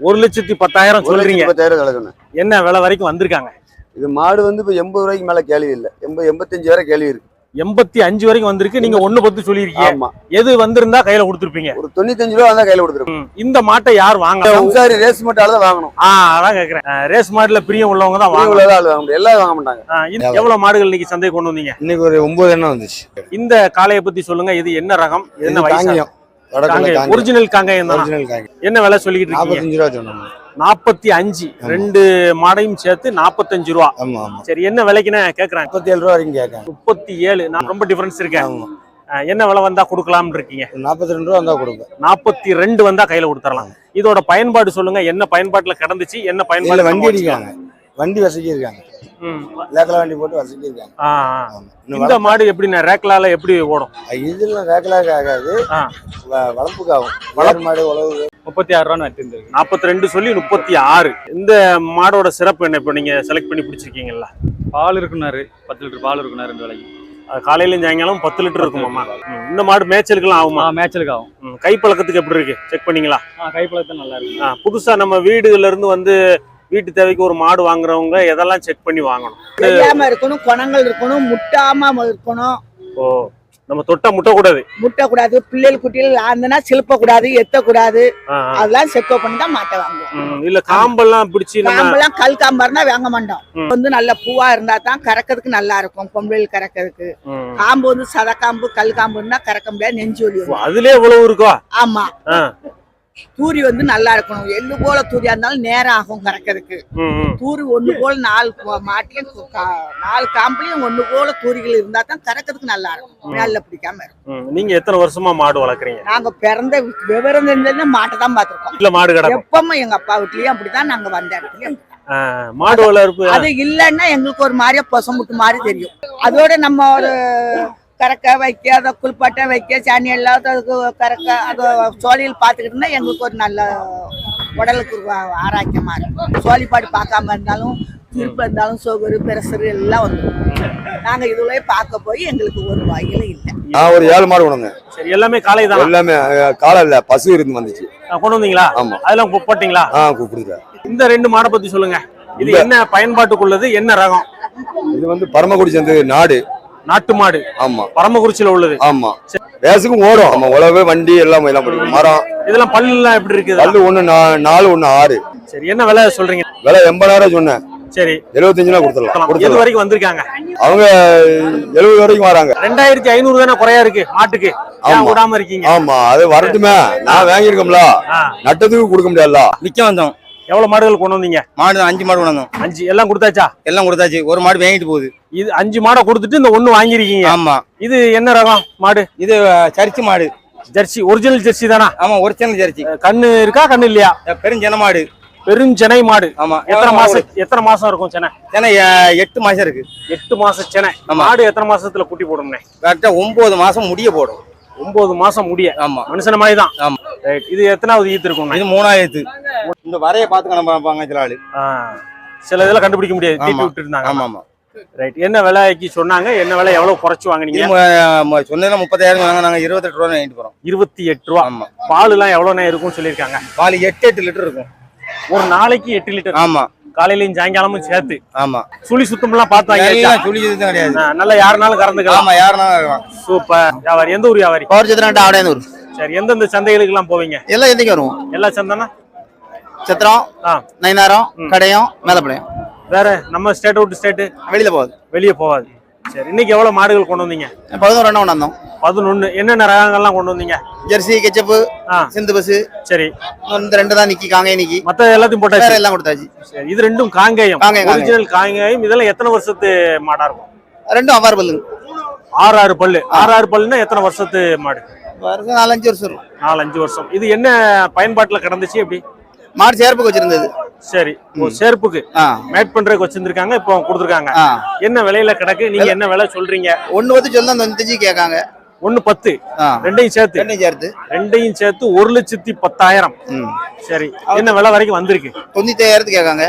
ஒரு லட்சத்தி பத்தாயிரம் சொல்றீங்க. பத்தாயிரம் விலை என்ன விலை வரைக்கும் வந்திருக்காங்க? இது மாடு வந்து இப்போ எண்பது ரூபாய்க்கு மேல கேள்வி இல்லை. எண்பது எண்பத்தஞ்சு வரை கேள்வி இருக்கு. எண்பத்தி அஞ்சு வரைக்கும் வந்திருக்கு. நீங்க ஒண்ணு பத்து சொல்லியிருக்கீங்க. ஆமா. எது வந்திருந்தா கையில கொடுத்துருப்பீங்க? ஒரு தொண்ணூத்தஞ்சு ரூபா வந்தா கையில கொடுத்துருக்கோம் ம். இந்த மாட்டை யார் வாங்க சம்சாரி ரேஸ் மட்டும் தான் வாங்கணும். ஆ அதான் கேக்குறேன். ரேஸ் மாடுல பிரியம் உள்ளவங்க தான் வாங்க வாங்க எல்லாரும் வாங்க மாட்டாங்க. எவ்வளவு மாடுகள் இன்னைக்கு சந்தை கொண்டு வந்தீங்க? இன்னைக்கு ஒரு ஒன்பது எண்ணம் வந்துச்சு. இந்த காளையை பத்தி சொல்லுங்க. இது என்ன ரகம்? என்ன வயசு? ஒரிஜினல் காங்கயம். தான்? என்ன விலை சொல்லிக்கிட்டு இருக்கீங்க? ரூபா சொன்னோம் நாற்பத்தி அஞ்சு. ரெண்டு மாடையும் சேர்த்து நாற்பத்தஞ்சு ரூபா. சரி என்ன விலைக்குன்னு கேக்குறாங்க? முப்பத்தி ஏழு ரூபா வரைக்கும் கேட்காங்க முப்பத்தி ஏழு நான் ரொம்ப டிஃபரன்ஸ் இருக்கேன். என்ன விலை வந்தா கொடுக்கலாம்னு இருக்கீங்க? நாற்பத்தி ரெண்டு ரூபா வந்தா கொடுப்பேன். நாற்பத்தி ரெண்டு வந்தா கையில கொடுத்துடலாம் இதோட பயன்பாடு சொல்லுங்க. என்ன பயன்பாட்டுல கிடந்துச்சு? என்ன பயன்பாடு வண்டி நம்ம அடிக்காங்க வண்டி வசதி இருக்காங்க வண்டி போட்டு வசதி இருக்காங்க இந்த மாடு எப்படிண்ணே ரேக்லால எப்படி ஓடும்? இதுல லேக்கலாக ஆகாது. வளர்ப்புக்கு ஆகும் வளர் மாடு உழவு. முப்பத்தி ஆறு ரூபான்னு எடுத்துருக்கு நாற்பத்தி ரெண்டு சொல்லி முப்பத்தி ஆறு. இந்த மாடோட சிறப்பு என்ன இப்போ நீங்க செலக்ட் பண்ணி பிடிச்சிருக்கீங்கல்ல? பால் இருக்குனாரு. பத்து லிட்டர் பால் இருக்குனாரு ரெண்டு வேலைக்கு. அது காலையிலயும் சாயங்காலம் பத்து லிட்டர் இருக்குமாம்மா. இந்த மாடு மேய்ச்சலுக்குலாம் ஆகுமா? ஆ மேட்சலுக்கு ஆகும். கை பழக்கத்துக்கு எப்படி இருக்கு? செக் பண்ணீங்களா? ஆ கைப்பழத்தான் நல்லா இருக்கு. புதுசா நம்ம வீடுகள்ல இருந்து வந்து வீட்டு தேவைக்கு ஒரு மாடு வாங்குறவங்க எதெல்லாம் செக் பண்ணி வாங்கணும் தெரியாம இருக்கணும் குணங்கள் இருக்கணும் முட்டாம இருக்கணும் ஓ நம்ம தொட்டா முட்டக்கூடாது முட்டக்கூடாது பிள்ளைகள் குட்டிகள் ஆந்தனா சிலுப்பக்கூடாது எத்தக்கூடாது ஆ, ஆ. அதெல்லாம் செக்கப் பண்ணி தான் மாட்ட வாங்குவோம் இல்ல காம்பெல்லாம் பிடிச்சி காம்பெல்லாம் கல் காம்பா இருந்தா வாங்க மாட்டோம். வந்து நல்ல பூவா இருந்தா தான் கறக்கிறதுக்கு நல்லா இருக்கும் பொம்பளைகள் கறக்கிறதுக்கு. காம்பு வந்து சத காம்பு கல் காம்பு இருந்தா கறக்க முடியாது நெஞ்சு வலி. அதுலயே இவ்வளவு இருக்கோ ஆமா. தூரி வந்து நல்லா இருக்கணும். எள்ளு போல தூரியா இருந்தாலும் நேரம் ஆகும் கறக்கிறதுக்கு. தூரி ஒண்ணு போல நாலு கா- நாலு காம்புலயும் ஒண்ணு போல தூரிகள் இருந்தா தான் கறக்கிறதுக்கு நல்லா இருக்கும். நல்ல பிடிக்காம இருக்கும். நீங்க எத்தனை வருஷமா மாடு வளர்க்குறீங்க? நாங்க பிறந்த விவரம் தெரிஞ்சதுல மாட்டை தான் பாத்திருக்கோம் இல்ல மாடு கிடக்கும். எப்பவுமே எங்க அப்பா வீட்லயும் அப்படிதான் நாங்க வந்த இடத்துலயும் மாடு வளர்ப்பு அது இல்லைன்னா எங்களுக்கு ஒரு மாதிரியா பொசமுட்டு மாதிரி தெரியும். அதோட நம்ம ஒரு கறக்க வைக்க அதை குளிப்பாட்ட வைக்க சாணி எல்லாம் அதுக்கு கறக்க அது சோழியில் பார்த்துக்கிட்டு இருந்தா எங்களுக்கு ஒரு நல்ல உடலுக்கு ஒரு ஆ- ஆரோக்கியமா இருக்கும். சோழிப்பாடு பார்க்காம இருந்தாலும் திருப்பு இருந்தாலும் சுகரு பிரஷர் எல்லாம் வந்துடும் நாங்க இதுலயே பார்க்க போய் எங்களுக்கு ஒரு வகையில இல்லை. நான் ஒரு ஏழு மாடு கொண்டு சரி எல்லாமே காலை தான்? எல்லாமே காலை இல்ல பசு இருந்து வந்துச்சு. கொண்டு வந்தீங்களா? ஆமா. அதெல்லாம் போட்டீங்களா? ஆ கொடுத்துருக்கேன் இந்த ரெண்டு மாடை பத்தி சொல்லுங்க. இது என்ன பயன்பாட்டுக்குள்ளது என்ன ரகம்? இது வந்து பரமக்குடி சேர்ந்து நாடு. நாட்டு மாடு. ஆமா. பரமக்குறிச்சியில உள்ளது. ஆமா. ரேஸுக்கும் ஓடும். ஆமா உழவு வண்டி எல்லாம் எல்லாம் பிடிக்கும். மரம். இதெல்லாம் பல்லு எல்லாம் எப்படி இருக்குது? பல்லு ஒண்ணு நா- நாலு ஒண்ணு ஆறு. சரி என்ன விலை சொல்றீங்க? விலை எண்பதாயிரம் சொன்னேன். சரி. எழுபத்தஞ்சுனா கொடுத்துடலாம். எது வரைக்கும் வந்திருக்காங்க? அவங்க எழுபது வரைக்கும் வராங்க. ரெண்டாயிரத்தி ஐநூறு தானே குறையா இருக்கு மாட்டுக்கு. விடாம இருக்கீங்க? ஆமா. அது வரட்டுமே. நான் வாங்கியிருக்கோம்ல. நட்டத்துக்கு கொடுக்க முடியாதுல்ல விற்க வந்தோம். எவ்வளவு மாடுகள் கொண்டு வந்தீங்க? மாடு அஞ்சு மாடு கொண்டு வந்தோம். அஞ்சு. எல்லாம் கொடுத்தாச்சா? எல்லாம் கொடுத்தாச்சு. ஒரு மாடு வாங்கிட்டு போகுது. இது அஞ்சு மாடை கொடுத்துட்டு இந்த ஒண்ணு வாங்கிருக்கீங்க ஆமா. இது என்ன ரகம் மாடு? இது சரிச்சு மாடு. ஜெர்சி ஒரிஜினல் ஜெர்சி தானா? ஆமா ஒரிஜினல் ஜெர்சி. கண்ணு இருக்கா கண்ணு இல்லையா? பெருஞ்சன மாடு. பெருஞ்செனை மாடு. ஆமா. எத்தனை மாசம் எத்தனை மாசம் இருக்கும் செனை? ஏன்னா எ- எட்டு மாசம் இருக்கு. எட்டு மாசம் செனை. ஆமா. மாடு எத்தனை மாசத்துல குட்டி போடும்னே கரெக்டா ஒன்பது மாசம் முடிய போடும். ஒன்பது மாசம் முடிய. ஆமா. மனுஷன மாதிரி தான் ஆமா. ரைட் இது எத்தனாவது ஈத்து இருக்கும் இது மூணாயிரத்து. இந்த வரைய பார்த்து நம்ம சில ஆளு சில இதெல்லாம் கண்டுபிடிக்க முடியாது. தீட்டி. விட்டு இருந்தாங்க ஆமா ஆமா. ரைட் என்ன விலைக்கு சொன்னாங்க? என்ன விலை எவ்வளவு குறைச்சு வாங்குனீங்க? சொன்னதுல முப்பத்தாயிரம் வாங்க நாங்க இருபத்தெட்டு ரூபா வாங்கிட்டு போறோம். இருபத்தி எட்டு ரூபா. ஆமா. பால் எல்லாம் எவ்வளவு நேரம் இருக்கும்னு சொல்லியிருக்காங்க? பால் எட்டு எட்டு லிட்டர் இருக்கும். ஒரு நாளைக்கு எட்டு லிட்டர். ஆமா. காலையிலயும் சாயங்காலமும் சேர்த்து ஆமா. சுழி சுத்தம் எல்லாம் பார்த்து வாங்கியாச்சா எல்லாம் சுழிச்சது கிடையாது. நல்லா யாருனாலும் கறந்துக்கலாம். ஆமா யாருன்னா சூப்பர். வியாபாரி எந்த ஊர் வியாபாரி? பவர் சத்திரம் ஆடையனூர். சரி எந்தெந்த சந்தைகளுக்கு எல்லாம் போவீங்க? எல்லாம் எந்திக்கு வருவோம்? எல்லா சந்தைனா? சத்திரம் ஆ. நைனாரம் ம். கடையம் மேலப்பாளையம். வேற நம்ம ஸ்டேட் அவுட் ஸ்டேட் வெளியில போகுது. வெளியே போகாது. சரி இன்னைக்கு எவ்வளவு மாடுகள் கொண்டு வந்தீங்க? பதினோரு கொண்டு வந்தோம் பதினொன்னு. என்னென்ன ரகங்கள்லாம் கொண்டு வந்தீங்க? ஜெர்சி கெச்சப்பு சிந்து பஸ் சரி. இந்த ரெண்டு தான் நிக்கி காங்கே நிக்கி. மத்த எல்லாத்தையும் போட்டாச்சு. எல்லாம் கொடுத்தாச்சு. சரி இது ரெண்டும் காங்கேயம். காங்கேயம், காங்கேயம். ஒரிஜினல் காங்கேயம். இதெல்லாம் எத்தனை வருஷத்து மாடா இருக்கும்? ரெண்டும் அவ்வாறு பல்லுங்க ஆறு ஆறு பல்லு. ஆறு ஆறு பல்லுன்னா எத்தனை வருஷத்து மாடு? வருஷம் நாலஞ்சு வருஷம் இருக்கும். நாலு அஞ்சு வருஷம். இது என்ன பயன்பாட்டுல கிடந்துச்சு எப்படி? மாடு சேர்ப்புக்கு வச்சிருந்தது. சரி. ஒரு சேர்ப்புக்கு மேட் பண்றதுக்கு வச்சிருந்திருக்காங்க இப்போ கொடுத்துருக்காங்க. என்ன விலையில கிடக்கு? நீங்க என்ன விலை சொல்றீங்க? ஒண்ணு பத்து சொல்லி அந்த தொண்ணூத்தஞ்சு கேட்காங்க. ஒண்ணு பத்து. ரெண்டையும் சேர்த்து. ரெண்டையும் சேர்த்து. ரெண்டையும் சேர்த்து ஒரு லட்சத்தி பத்தாயிரம். சரி. என்ன விலை வரைக்கும் வந்திருக்கு? தொண்ணூத்தி கேட்காங்க.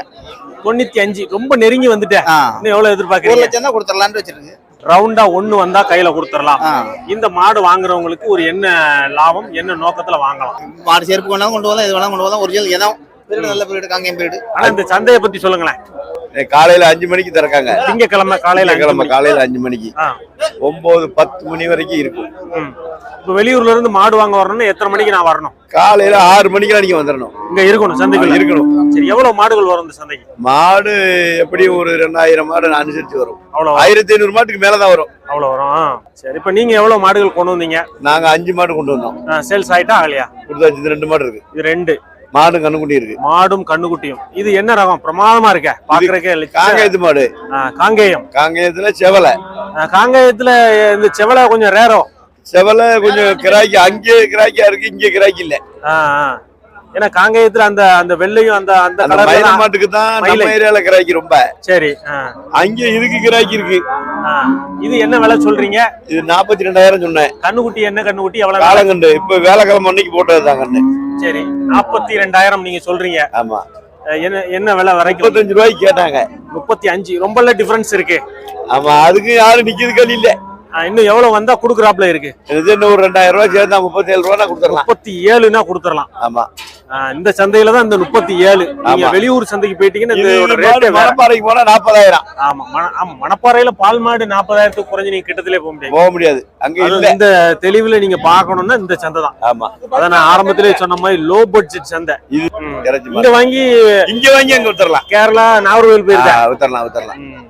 தொண்ணூத்தி அஞ்சு ரொம்ப நெருங்கி வந்துட்டேன் இன்னும் எவ்வளவு ஒரு எதிர்பார்க்கறீங்க? லட்சம் தான் கொடுத்துடலான்னு வச்சிருக்கு ரவுண்டா ஒண்ணு வந்தா கையில கொடுத்துடலாம். இந்த மாடு வாங்குறவங்களுக்கு ஒரு என்ன லாபம் என்ன நோக்கத்துல வாங்கலாம்? மாடு சேர்ப்பு கொண்டாலும் கொண்டு வரலாம் இது வேணாலும் கொண்டு வரலாம் ஒரிஜினல் இடம் நல்ல பிரீடு காங்கேயம் பிரீடு ஆனா இந்த சந்தையை பத்தி சொல்லுங்களேன். காலையில அஞ்சு மணிக்கு திறக்காங்க. திங்கக்கிழமை காலையில கிழமை. காலையில அஞ்சு மணிக்கு. ஆ. ஒன்பது பத்து மணி வரைக்கும் இருக்கும். ம். இப்ப வெளியூர்ல இருந்து மாடு வாங்க வரணும்னா எத்தனை மணிக்கு நான் வரணும்? காலையில ஆறு மணிக்கெல்லாம் நீங்க வந்துடணும் இங்க இருக்கணும் சந்தைக்கு இருக்கணும். சரி எவ்வளவு மாடுகள் வரும் இந்த சந்தைக்கு? மாடு எப்படியும் ஒரு ரெண்டாயிரம் மாடு அனுசரிச்சு வரும். அவ்வளவு ஆயிரத்தி ஐநூறு மாட்டுக்கு மேலதான் வரும். அவ்வளவு வரும் ஆ. சரி இப்ப நீங்க எவ்வளவு மாடுகள் கொண்டு வந்தீங்க? நாங்க அஞ்சு மாடு கொண்டு வந்தோம். சேல்ஸ் ஆயிட்டா ஆகலையா? கொடுத்தாச்சு இது ரெண்டு மாடு இருக்கு. இது ரெண்டு. மாடு கண்ணுக்குட்டி இருக்கு. மாடும் கண்ணுக்குட்டியும். இது என்ன ரகம்? பிரமாதமா இருக்க. பாக்குறக்கே இல்ல. காங்கேயத்து மாடு. காங்கேயம். காங்கேயத்துல செவலை. காங்கேயத்துல இந்த செவலை கொஞ்சம் ரேரோ. செவலை கொஞ்சம் கிராக்கி அங்கே கிராக்கியா இருக்கு இங்கே கிராக்கி இல்ல. ஏன்னா காங்கேயத்துல அந்த அந்த வெள்ளையும் அந்த அந்த மாட்டுக்கு தான். நம்ம ஏரியால கிராக்கி ரொம்ப. சரி அங்கே இதுக்கு கிராக்கி இருக்கு. இது என்ன விலை சொல்றீங்க? இது நாற்பத்தி ரெண்டாயிரம் சொன்னேன். கண்ணுக்குட்டி என்ன கண்ணுக்குட்டி? எவ்வளவு? காலங்கண்டு. இப்ப வேலைக்கிழமை அன்னைக்கு போட்டது தான் கண்டு சரி நாற்பத்தி ரெண்டாயிரம் நீங்க சொல்றீங்க. ஆமா. என்ன என்ன விலை வரைக்கும்? முப்பத்தஞ்சு ரூபாய்க்கு கேட்டாங்க. முப்பத்தி அஞ்சு. ரொம்ப டிஃபரன்ஸ் இருக்கு. ஆமா அதுக்கு யாரும் நிக்கிறது கல் இல்ல. இன்னும் எவ்வளவு வந்தா குடுக்குறாப்ல இருக்கு? இது இன்னும் ஒரு ரெண்டாயிரம் ரூபாய் சேர்த்தா முப்பத்தி ஏழு ரூபா கொடுத்துடலாம். முப்பத்தி ஏழுனா கொடுத்துடலாம். ஆமா. இந்த சந்தையில தான் இந்த முப்பத்தி ஏழு. நீங்க. வெளியூர் சந்தைக்கு போயிட்டீங்கன்னா மணப்பாறைக்கு போனா நாற்பதாயிரம். ஆமா ஆமா, மணப்பாறையில பால் மாடு நாற்பதாயிரத்துக்கு குறைஞ்சு நீங்க கிட்டத்திலே போக முடியாது. போக முடியாது. அங்க இந்த தெளிவுல நீங்க பாக்கணும்னா இந்த சந்தை தான். ஆமா. அதான் நான் ஆரம்பத்திலே சொன்ன மாதிரி லோ பட்ஜெட் சந்தை. இங்க. வாங்கி இங்க வாங்கி அங்க வித்துறலாம் கேரளா நாகர்கோவில் போயிருக்கேன். வித்தரலாம் வித்தரலாம். ம்.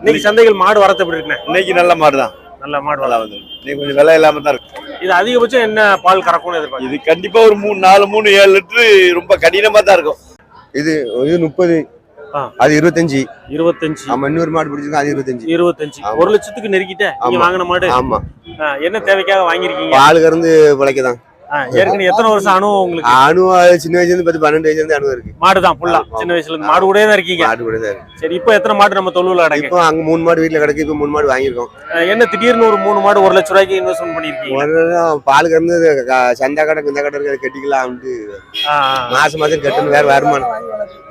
இன்னைக்கு சந்தைகள் மாடு வரத்து எப்படி இன்னைக்கு நல்ல மாடு தான் நல்ல மாடு வர வந்து கொஞ்சம் விலை இல்லாம தான் இருக்கு. இது அதிகபட்சம் என்ன பால் கறக்கும்னு எதிர்பார்க்க இது கண்டிப்பா ஒரு மூணு நாலு மூணு ஏழு லிட்டரு ரொம்ப கடினமா தான் இருக்கும். இது இது முப்பது ஆ. அது இருபத்தஞ்சு. இருபத்தஞ்சு. ஆமா இன்னொரு மாடு பிடிச்சிருக்கோம் அது இருபத்தஞ்சு. இருபத்தஞ்சு. ஆமா. ஒரு லட்சத்துக்கு நெருக்கிட்ட நீங்க ஆமா. வாங்கின மாடு. ஆமா. ஆ, என்ன தேவைக்காக வாங்கிருக்கீங்க பால் கறந்து பிழைக்கதான் ஏற்கனவே எத்தனை வருஷம் அனுபவம் உங்களுக்கு? அணுவா சின்ன வயசுல இருந்து பத்து பன்னெண்டு வயசுல இருந்து அணுவா இருக்கு. மாடு தான் ஃபுல்லா. சின்ன வயசுல இருந்து மாடு கூடயே தான் இருக்கீங்க. மாடு கூட தான் சரி இப்போ எத்தனை மாடு நம்ம தொழுவுல அடங்கு? இப்போ அங்க மூணு மாடு வீட்டுல கிடக்கு இப்போ மூணு மாடு வாங்கியிருக்கோம். ஆ, என்ன திடீர்னு ஒரு மூணு மாடு ஒரு லட்ச ரூபாய்க்கு இன்வெஸ்ட்மெண்ட் பண்ணிருக்கீங்க ஒரு பால் கறந்து சந்தா கடை இந்த கடை இருக்கு அதை கட்டிக்கலாம்ட்டு ஆ, ஆ, மாசம் மாசம் கட்டணும் வேற வருமானம்.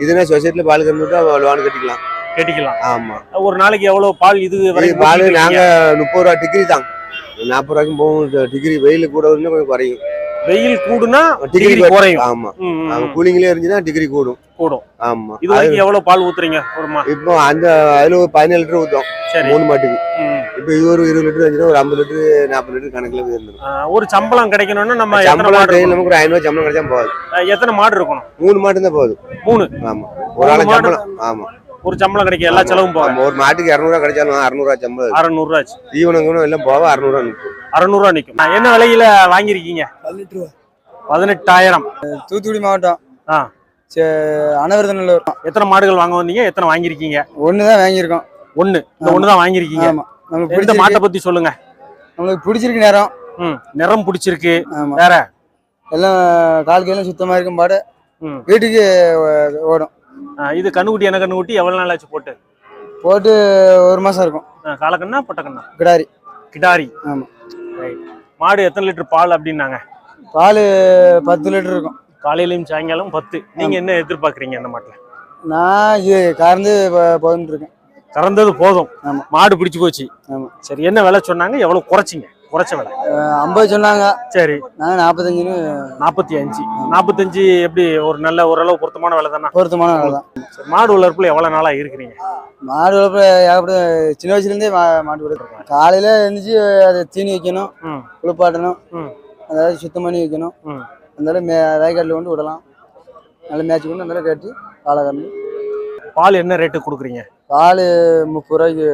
இதுனா சொசைட்டில பால் கறந்து லோன் கட்டிக்கலாம். கட்டிக்கலாம். ஆமா. ஒரு நாளைக்கு எவ்வளவு பால் இது பால் நாங்க? முப்பது ரூபா டிகிரி தான். நாற்பது ரூபாய்க்கும் போகும் டிகிரி வெயில் கூட கொஞ்சம் குறையும். வெயில் கூடுனா டிகிரி குறையும். ஆமா. கூலிங்லயே இருந்துச்சுன்னா டிகிரி கூடும். கூடும். ஆமா. இது வரைக்கும் எவ்வளவு பால் ஊத்துறீங்க ஒரு மா இப்போ அந்த அதுல ஒரு பதினேழு லிட்டர் ஊத்தோம் மூணு மாட்டுக்கு. இப்போ இது ஒரு இருபது லிட்டர் வந்துச்சுன்னா ஒரு ஐம்பது லிட்டர் நாற்பது லிட்டர் கணக்குல இருந்துடும் ஒரு சம்பளம் கிடைக்கணும்னா நம்ம எத்தனை சம்பளம் மாடு? நமக்கு ஒரு ஐநூறு சம்பளம் கிடைச்சா போகுது. எத்தனை மாடு இருக்கணும்? மூணு மாட்டு தான் போகுது மூணு. ஆமா. ஒரு ஆளு மாடு? சம்பளம். ஆமா. ஒரு சம்பளம் கிடைக்கும் எல்லா செலவும் போக ஆமா, ஒரு மாட்டுக்கு இரநூறுவா கிடைச்சாலும் அறுநூறுவா சம்பளம். அறநூறு ரூபா தீவனம் கீவனம் எல்லாம் போக அறுநூறுவா நிற்கும் அறநூறுவா நிக்கும். ஆ, என்ன விலையில பதினெட்டு ரூபா. பதினெட்டாயிரம். தூத்துக்குடி மாவட்டம். ஆ. அனவர்தநல்லூர். எத்தனை மாடுகள் வாங்க வந்தீங்க? எத்தனை வாங்கிருக்கீங்க ஒன்று தான் வாங்கியிருக்கோம். ஒண்ணு இந்த. ஒண்ணு தான் வாங்கிருக்கீங்க ஆமா. நம்மளுக்கு எந்த பிடிச்சிருக்கு. மாட்டை பத்தி சொல்லுங்க. நம்மளுக்கு பிடிச்சிருக்கு நேரம் ம். நிறம் பிடிச்சிருக்கு. ஆமா. வேற? எல்லாம் கால் கையிலும் சுத்தமா இருக்கும் பாடு ம். வீட்டுக்கு ஓடும். இது கண்ணுக்குட்டி என்ன கண்ணுக்குட்டி? எவ்வளவு நாள் ஆச்சு போட்டு? போட்டு ஒரு மாசம் இருக்கும். ஆ, காலக்கண்ணா பொட்டக்கண்ணா? கிடாரி. கிடாரி. ஆமா. ரைட் மாடு எத்தனை லிட்டர் பால் அப்படின்னாங்க? பால் பத்து லிட்டர் இருக்கும். காலையிலயும் சாயங்காலம் பத்து. நீங்க என்ன எதிர்பார்க்கறீங்க அந்த மாட்டுல? நான் இது கறந்து போயிட்டு இருக்கேன் கறந்தது போதும். ஆமா. மாடு பிடிச்சு போச்சு. ஆமா. சரி என்ன விலை சொன்னாங்க? எவ்வளவு குறைச்சிங்க? குறைச்ச விலை. ஐம்பது சொன்னாங்க. சரி. நாங்கள் நாற்பத்தஞ்சுன்னு நாற்பத்தி அஞ்சு. நாற்பத்தஞ்சு எப்படி ஒரு நல்ல ஓரளவு பொருத்தமான விலை தானே? பொருத்தமான வேலை தான். மாடு வளர்ப்புல எவ்வளவு நாளா இருக்கிறீங்க? மாடு வளர்ப்பு ஏகப்பட்ட சின்ன வயசுலேருந்தே மா மாட்டு வளர்ப்பு. காலையில் எழுந்திரிச்சு அதை தீனி வைக்கணும். குளிப்பாட்டணும். அதாவது சுத்தம் பண்ணி வைக்கணும். அதனால மே வயக்காட்டில் கொண்டு விடலாம். நல்லா மேய்ச்சி கொண்டு அதனால கட்டி பாலை கறந்து. பால் என்ன ரேட்டு கொடுக்குறீங்க? பால் முப்பது ரூபாய்க்கு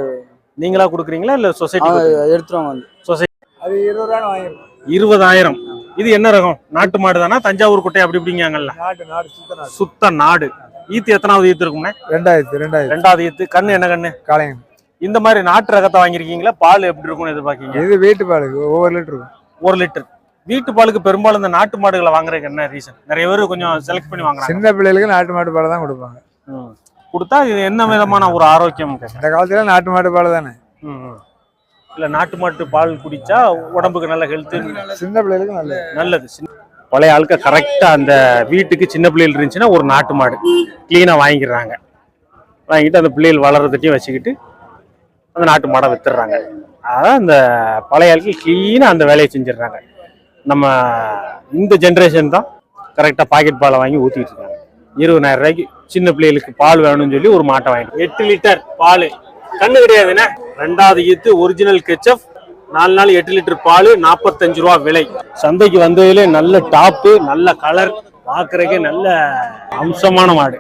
நீங்களா கொடுக்குறீங்களா இல்ல சொசைட்டி எடுத்துருவாங்க வந்து. சொசைட்டி அது இருபது ரூபா வாங்கிருக்கோம் இருபதாயிரம். இது என்ன ரகம்? நாட்டு மாடு தானா தஞ்சாவூர் குட்டை அப்படி இப்படிங்காங்கல்ல நாட்டு நாடு சுத்த நாடு. சுத்த நாடு. ஈத்து எத்தனாவது ஈத்து இருக்கும்னே ரெண்டாயிரத்து ரெண்டாயிரத்து. ரெண்டாவது ஈத்து. கண்ணு என்ன கண்ணு? காளையம் இந்த மாதிரி நாட்டு ரகத்தை வாங்கியிருக்கீங்களா? பால் எப்படி இருக்கும்னு எதிர்பார்க்கீங்க? இது வீட்டு பால் ஒவ்வொரு லிட்டர் ஒரு லிட்டர். வீட்டு பாலுக்கு பெரும்பாலும் இந்த நாட்டு மாடுகளை வாங்குறதுக்கு என்ன ரீசன் நிறைய பேர் கொஞ்சம் செலக்ட் பண்ணி வாங்குறாங்க. சின்ன பிள்ளைகளுக்கு நாட்டு மாட்டு பால் தான் கொடுப்பாங்க. கொடுத்தா இது என்ன விதமான ஒரு ஆரோக்கியம்? இந்த காலத்துல நாட்டு மாட்டு பால் தானே. இல்ல நாட்டு மாட்டு பால் குடிச்சா உடம்புக்கு நல்ல ஹெல்த் சின்ன பிள்ளைகளுக்கு நல்லது. நல்லது பழைய ஆளுக்க கரெக்டா அந்த வீட்டுக்கு சின்ன பிள்ளைகள் இருந்துச்சுன்னா ஒரு நாட்டு மாடு. கிளீனா வாங்கிடுறாங்க. வாங்கிட்டு அந்த பிள்ளைகள் வளர்றதுட்டையும் வச்சுக்கிட்டு அந்த நாட்டு மாடை வித்துடுறாங்க. அதான் இந்த பழைய ஆட்கள் கிளீனா அந்த வேலையை செஞ்சிடுறாங்க. நம்ம இந்த ஜென்ரேஷன் தான் கரெக்டாக பாக்கெட் பாலை வாங்கி ஊற்றிட்டு இருக்காங்க. இருபதாயிரம் ரூபாய்க்கு சின்ன பிள்ளைகளுக்கு பால் வேணும்னு சொல்லி ஒரு மாட்டை வாங்கிட்டு எட்டு லிட்டர் பால். கண்ணு கிடையாதுண்ணே. ரெண்டாவது ஈத்து ஒரிஜினல் கெச்சப் நாலு நாள் எட்டு லிட்டர் பால் நாற்பத்தஞ்சு ரூபா விலை. சந்தைக்கு வந்ததுலேயே நல்ல டாப்பு நல்ல கலர் பார்க்குறக்கே நல்ல அம்சமான மாடு.